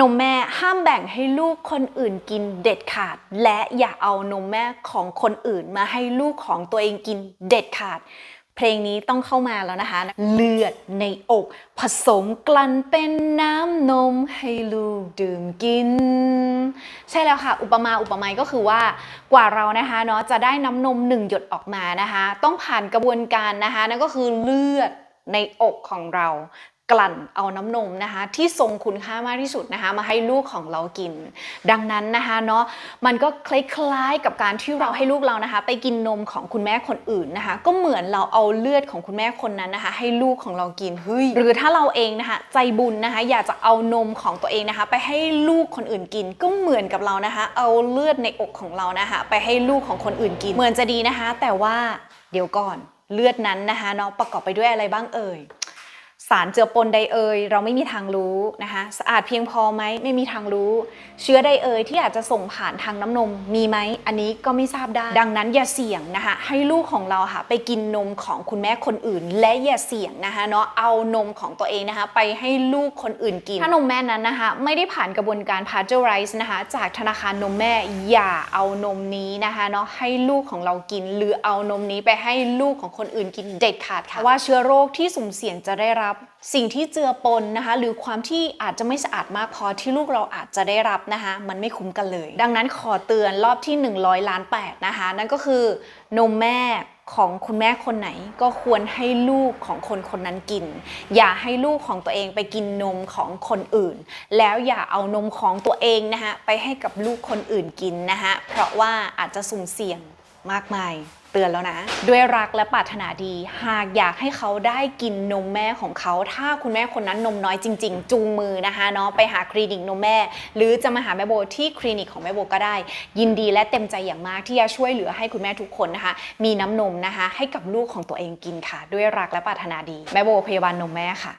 นมแม่ห้ามแบ่งให้ลูกคนอื่นกินเด็ดขาด และอย่าเอานมแม่ของคนอื่นมาให้ลูกของตัวเองกินเด็ดขาด เพลงนี้ต้องเข้ามาแล้วนะคะ เลือดในอก ผสมกลั่นเป็นน้ำนมให้ลูกดื่มกิน ใช่แล้วค่ะ อุปมาอุปไมยก็คือว่ากว่าเรานะคะเนาะจะได้น้ำนมหนึ่งหยดออกมานะคะ ต้องผ่านกระบวนการนะคะนั่นก็คือเลือดในอกของเรา กลั่นเอาน้ำนมนะคะ ที่ทรงคุณค่ามากที่สุดนะคะ มาให้ลูกของเรากิน ดังนั้นนะคะเนาะมันก็คล้ายๆกับการที่เราให้ลูกเรานะคะ ไปกินนมของคุณแม่คนอื่นนะคะ ก็เหมือนเราเอาเลือดของคุณแม่คนนั้นนะคะ ให้ลูกของเรากินเฮ้ยหรือถ้าเราเองนะคะ ใจบุญนะคะ อยากจะเอานมของตัวเองนะคะ ไปให้ลูกคนอื่นกิน ก็เหมือนกับเรานะคะ เอาเลือดในอกของเรานะคะ ไปให้ลูกของคนอื่นกิน เหมือนจะดีนะคะ แต่ว่าเดี๋ยวก่อนเลือดนั้นนะคะเนาะประกอบไปด้วยอะไรบ้างเอ่ย สารเจือปนใดเอ่ยเราไม่มีทางรู้นะคะสะอาดเพียงพอไหมไม่มีทางรู้ เชื้อใดเอ่ยที่อาจจะส่งผ่านทางน้ำนมมีไหมอันนี้ก็ไม่ทราบได้ ดังนั้นอย่าเสี่ยงนะคะให้ลูกของเราค่ะไปกินนมของคุณแม่คนอื่น และอย่าเสี่ยงนะคะเนาะเอานมของตัวเองนะคะไปให้ลูกคนอื่นกิน ถ้านมแม่นั้นนะคะไม่ได้ผ่านกระบวนการ pasteurize นะคะจากธนาคารนมแม่อย่าเอานมนี้นะคะเนาะให้ลูกของเรากิน หรือเอานมนี้ไปให้ลูกของคนอื่นกินเด็ดขาดค่ะเพราะว่าเชื้อโรคที่สุ่มเสี่ยงจะได้รับบสิ่งที่เจือปนนะคะ หรือความที่อาจจะไม่สะอาดมากพอที่ลูกเราอาจจะได้รับนะคะ มันไม่คุ้มกันเลย ดังนั้นขอเตือนรอบที่ 100 ล้าน8นะคะ นั่นก็คือนมแม่ของคุณแม่คนไหนก็ควรให้ลูกของคนคนนั้นกิน อย่าให้ลูกของตัวเองไปกินนมของคนอื่น แล้วอย่าเอานมของตัวเองนะคะไปให้กับลูกคนอื่นกินนะคะเพราะว่าอาจจะสุ่มเสี่ยง มากมาย เตือนแล้วนะ ด้วยรักและปรารถนาดี หากอยากให้เขาได้กินนมแม่ของเขา ถ้าคุณแม่คนนั้นนมน้อยจริง ๆ จูงมือนะคะเนาะไปหาคลินิกนมแม่ หรือจะมาหาแม่โบที่คลินิกของแม่โบก็ได้ ยินดีและเต็มใจอย่างมากที่จะช่วยเหลือให้คุณแม่ทุกคนนะคะ มีน้ำนมนะคะ ให้กับลูกของตัวเองกินค่ะ ด้วยรักและปรารถนาดีแม่โบพยาบาลนมแม่ค่ะ